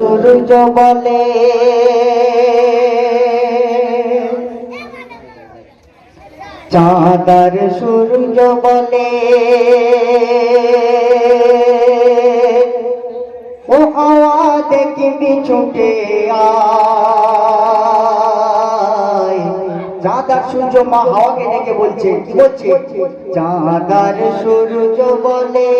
সূর্য বলে। চাঁদার সূর্য বলে। ও হাওয়া দেখবি ছুটে চাঁদার সূর্য মা হাওয়াকে ডেকে বলছে, কি বলছে? চাঁদার সূর্য বলে।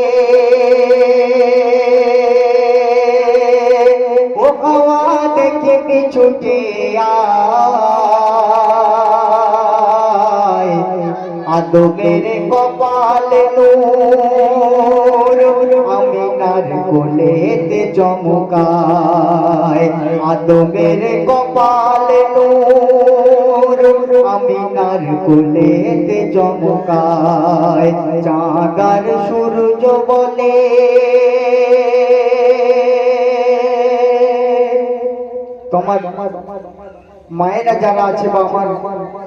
ছুটে আয়। আদমের কপাল নূর, আমিনার কোলেতে চমকায়। আদমের কপাল নূর, আমিনার কোলেতে চমকায়। চাঁদার সূর্য বলে তোমার মায়েরা যারা আছে বা আমার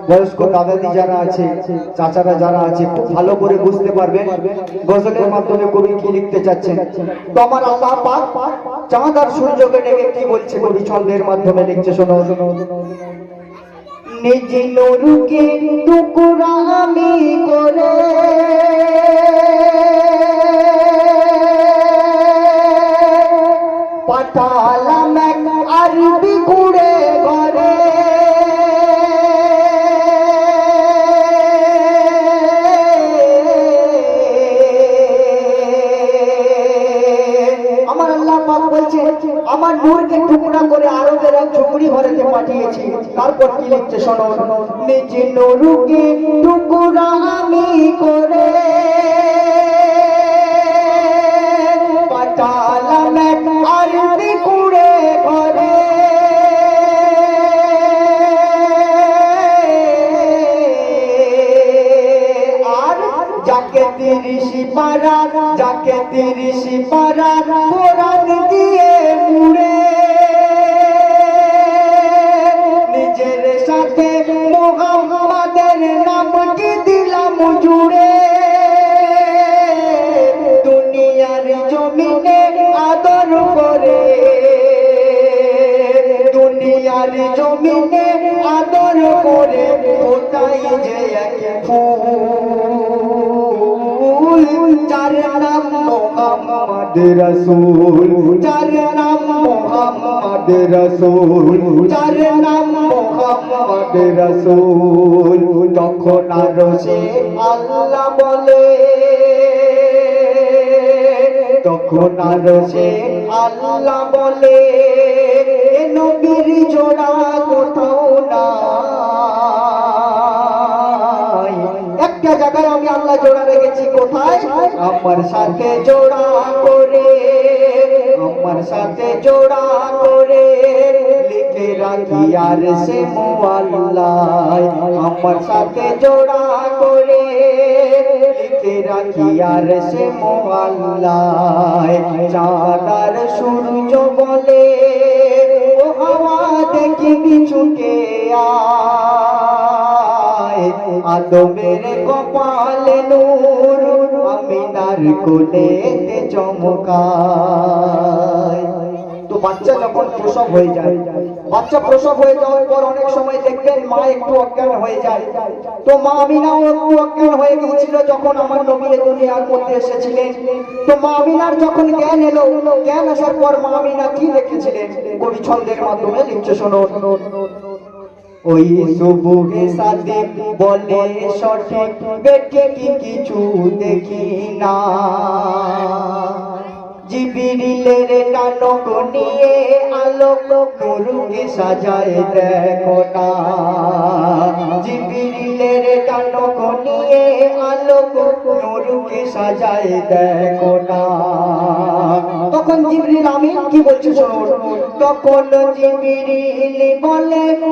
বয়স্ক দাদাদি যারা আছে, চাচারা যারা আছে, খুব ভালো করে বুঝতে পারবেন। গজলের মাধ্যমে কবি কি লিখতে চাচ্ছেন? তো আমার আল্লাহ পাক চাঁদ আর সূর্যকে ডেকে কি বলছে? কবি ছন্দের মাধ্যমে লিখছে, শোনো। নিজ নরুকে টুকুরা আমি করে পাঠালাম পাক বলছে, আমার নূরকে টুকরা করে আরও যারা ঝুঁকড়ি ঘরেতে পাঠিয়েছি, তারপর কি লিখছে শোনো? নিজ নূরকে টুকরা আমি করে যাকে তিরিশ পারা যাকে তিরিশ পারা কোরআন দিয়ে মুড়ে। নিজের সাথে মোহাম্মদের নামটি দিলাম জুড়ে? দুনিয়ার জমিনে আদর করে। দুনিয়ার জমিনে আদর করে, ওটাই যে এক ফুল। রসুল রসুল তখন আর সে আল্লাহ বলে, তখন আর সে আল্লাহ বলে নবীর জোড়া কোথাও একটা আমি আল্লাহ জোড়া রেখেছি, কোথায়? আমার সাথে জোড়া করে, আমার সাথে জোড়া করে, লিখে রাখি আর সে মোয়াল্লায়। আমার সাথে জোড়া করে, লিখে রাখি আর সে মোয়াল্লায়। চাঁদার সূর্য বলে, ও হাওয়া দেখি কিছুকে আয় আদমের কপালে নূর, আমিনার কোলেতে চমকায়। তো বাচ্চা যখন প্রসব হয়ে যায়, বাচ্চা প্রসব হয়ে যাওয়ার পর অনেক সময় দেখবেন মা একটু অজ্ঞান হয়ে যায়। তো মা আমিনাও একটু অজ্ঞান হয়ে গিয়েছিল যখন আমার নবী এ দুনিয়ার মধ্যে এসেছিলেন। তো মা আমিনার যখন জ্ঞান এলো, জ্ঞান আসার পর মা আমিনা কি দেখেছিলেন কবি ছন্দের মাধ্যমে লিখছে শোনো ওই সুবুহে সাদিক বলে, সঠিক বেটে কি কিছু দেখি না। জিবিরিলের নানক নিয়ে আলোক নুরুকে সাজায়, দেখো না। জিবিরিলের নানক নিয়ে আলোক নুরুকে সাজায়, দেখো না। তখন জিবরিল আমি কি বলছি শোনো, তখন জিবরিল বলে